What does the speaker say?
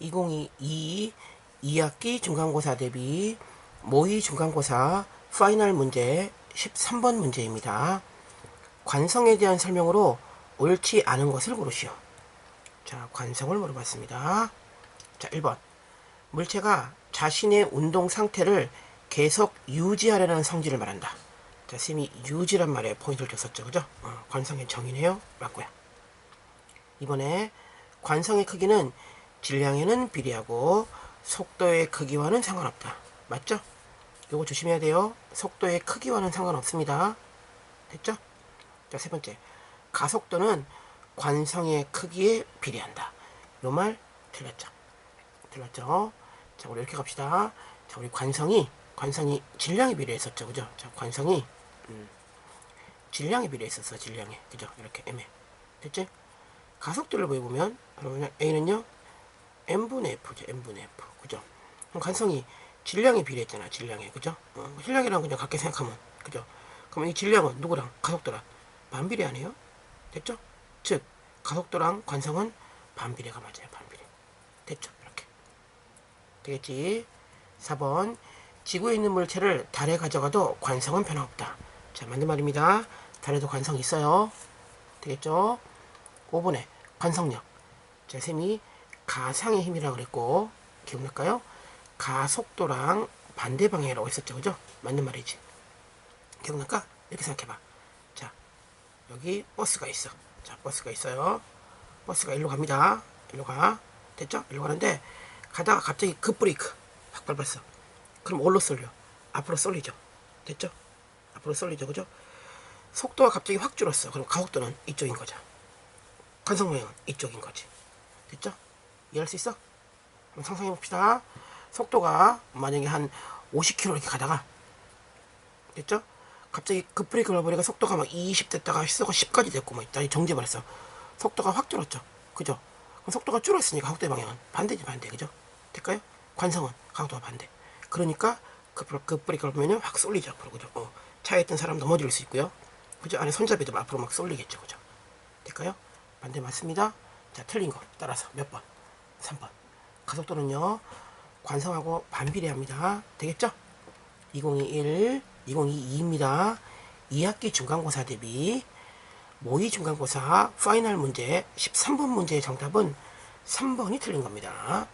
2022 2학기 중간고사 대비 모의 중간고사 파이널 문제 13번 문제입니다. 관성에 대한 설명으로 옳지 않은 것을 고르시오. 자, 관성을 물어봤습니다. 자, 1번. 물체가 자신의 운동 상태를 계속 유지하려는 성질을 말한다. 자, 쌤이 유지란 말에 포인트를 줬었죠. 그죠? 어, 관성의 정의네요. 맞고요. 이번에 관성의 크기는 질량에는 비례하고 속도의 크기와는 상관없다. 맞죠? 요거 조심해야 돼요. 속도의 크기와는 상관없습니다. 됐죠? 자, 세 번째. 가속도는 관성의 크기에 비례한다. 요 말 틀렸죠? 틀렸죠? 자, 우리 이렇게 갑시다. 자, 우리 관성이, 관성이 질량에 비례했었죠. 그죠? 자, 관성이, 음, 질량에 비례했었어. 질량에. 그죠? 이렇게 애매. 됐지? 가속도를 보여보면, 그러면 A는요, n분의 f죠. n분의 f. 그죠? 그럼 관성이 질량에 비례했잖아. 질량에. 그죠? 어, 질량이랑 그냥 같게 생각하면. 그죠? 그러면 이 질량은 누구랑? 가속도랑 반비례하네요. 됐죠? 즉, 가속도랑 관성은 반비례가 맞아요. 반비례. 됐죠? 이렇게. 되겠지? 4번. 지구에 있는 물체를 달에 가져가도 관성은 변화없다. 자, 맞는 말입니다. 달에도 관성이 있어요. 되겠죠? 5번에 관성력. 자, 쌤이 가상의 힘이라고 그랬고, 기억날까요? 가속도랑 반대 방향이라고 했었죠. 그죠? 맞는 말이지. 기억날까? 이렇게 생각해봐. 자, 여기 버스가 있어. 자, 버스가 있어요. 버스가 일로 갑니다. 일로 가. 됐죠? 일로 가는데, 가다가 갑자기 급브레이크. 확 밟았어. 그럼 어디로 쏠려? 앞으로 쏠리죠. 됐죠? 앞으로 쏠리죠. 그죠? 속도가 갑자기 확 줄었어. 그럼 가속도는 이쪽인 거죠. 관성 모양은 이쪽인 거지. 됐죠? 이해할 수 있어? 한번 상상해 봅시다. 속도가 만약에 한 50km 이렇게 가다가 됐죠? 갑자기 급브레이크를 밟으니까 속도가 막 20 됐다가 시속가 10까지 됐고 막 있다. 정지해버렸어. 속도가 확 줄었죠. 그죠? 그럼 속도가 줄었으니까 가속도의 방향은 반대지 반대. 그죠? 될까요? 관성은 가속도가 반대. 그러니까 급, 급브레이크를 밟으면 확 쏠리죠. 앞으로 그죠? 어, 차에 있던 사람 넘어질 수 있고요. 그죠? 안에 손잡이도 앞으로 막 쏠리겠죠. 그죠? 될까요? 반대 맞습니다. 자, 틀린 거 따라서 몇 번? 3번. 가속도는요, 관성하고 반비례합니다. 되겠죠? 2021, 2022입니다. 2학기 중간고사 대비 모의 중간고사 파이널 문제 13번 문제의 정답은 3번이 틀린 겁니다.